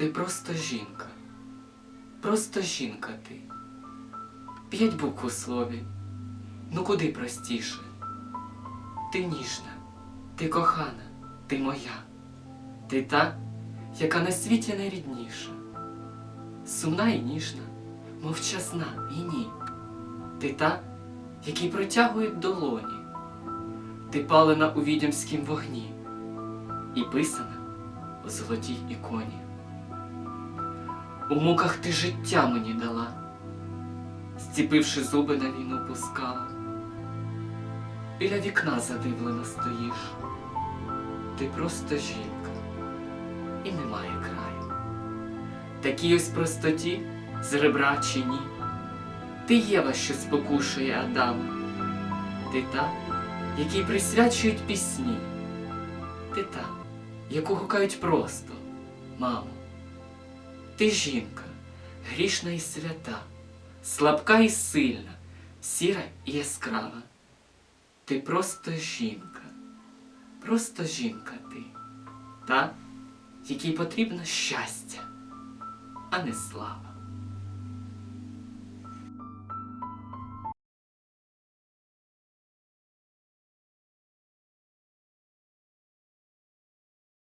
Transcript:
Ти просто жінка. Просто жінка ти. П'ять букв у слові. Ну куди простіше? Ти ніжна, ти кохана, ти моя. Ти та, яка на світі найрідніша. Сумна і ніжна, мовчасна і ні. Ти та, якій протягують долоні. Ти палена у відьомськім вогні і писана у золотій іконі. У муках ти життя мені дала, зціпивши зуби на війну пускала. Біля вікна задивлено стоїш. Ти просто жінка, і немає краю. Такій ось простоті з ребра чи ні. Ти Єва, що спокушує Адама. Ти та, якій присвячують пісні. Ти та, яку гукають просто, мамо. Ти жінка, грішна і свята, слабка і сильна, сіра і яскрава. Ти просто жінка, просто жінка ти, та, якій потрібно щастя, а не слава.